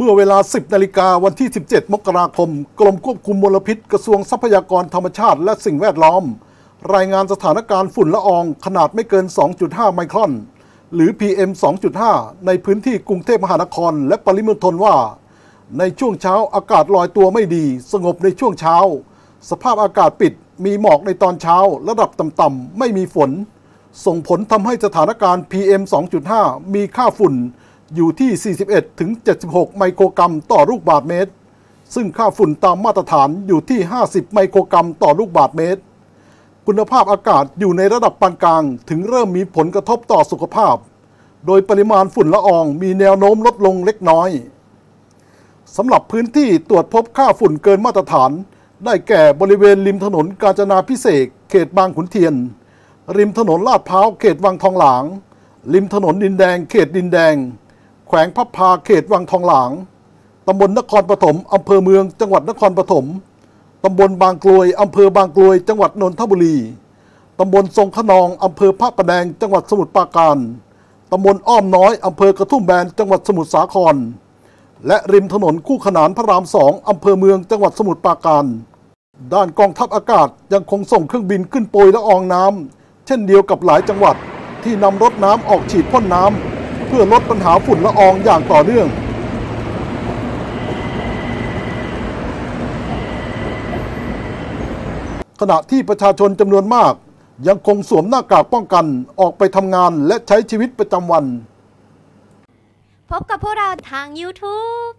เมื่อเวลา 10 นาฬิกาวันที่ 17 มกราคม กรมควบคุมมลพิษกระทรวงทรัพยากรธรรมชาติและสิ่งแวดล้อม รายงานสถานการณ์ฝุ่นละอองขนาดไม่เกิน 2.5 ไมครอน หรือ PM 2.5 ในพื้นที่กรุงเทพมหานคร และปริมณฑลว่า ในช่วงเช้าอากาศลอยตัวไม่ดี สงบในช่วงเช้า สภาพอากาศปิด มีหมอกในตอนเช้า ระดับต่ำๆไม่มีฝน ส่งผลทำให้สถานการณ์ PM 2.5 มีค่าฝุ่น อยู่ที่ 41 ถึง 76 ไมโครกรัมต่อลูกบาศก์เมตร ซึ่งค่าฝุ่นตามมาตรฐานอยู่ที่ 50 ไมโครกรัมต่อลูกบาศก์เมตร คุณภาพอากาศอยู่ในระดับปานกลาง ถึงเริ่มมีผลกระทบต่อสุขภาพ โดยปริมาณฝุ่นละอองมีแนวโน้มลดลงเล็กน้อยสำหรับพื้นที่ตรวจพบค่าฝุ่นเกินมาตรฐาน ได้แก่บริเวณริมถนนกาญจนาพิเศษเขตบางขุนเทียน ริมถนนลาดพร้าวเขตวังทองหลาง ริมถนนดินแดงเขตดินแดง แขวงพับพาเขตวังทองหลาง ตำบลนครปฐมอำเภอเมือง จังหวัดนครปฐมตำบลบางกลวยอำเภอบางกลวย จังหวัดนนทบุรี ตำบลทรงขนองอำเภอพระประแดง จังหวัดสมุทรปราการ ตำบลอ้อมน้อยอำเภอกระทุ่มแบน จังหวัดสมุทรสาคร และริมถนนคู่ขนานพระรามสองอำเภอเมือง จังหวัดสมุทรปราการ ด้านกองทัพอากาศยังคงส่งเครื่องบินขึ้นโปรยละอองน้ำเช่นเดียวกับหลายจังหวัดที่นำรถน้ำออกฉีดพ่นน้ำ เพื่อลดปัญหาฝุ่นละอองอย่างต่อเนื่องขณะที่ประชาชนจำนวนมาก ยังคงสวมหน้ากากป้องกันออกไปทำงานและใช้ชีวิตประจำวัน พบกับพวกเราทาง YouTube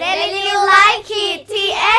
Daily Life ขีด th เย้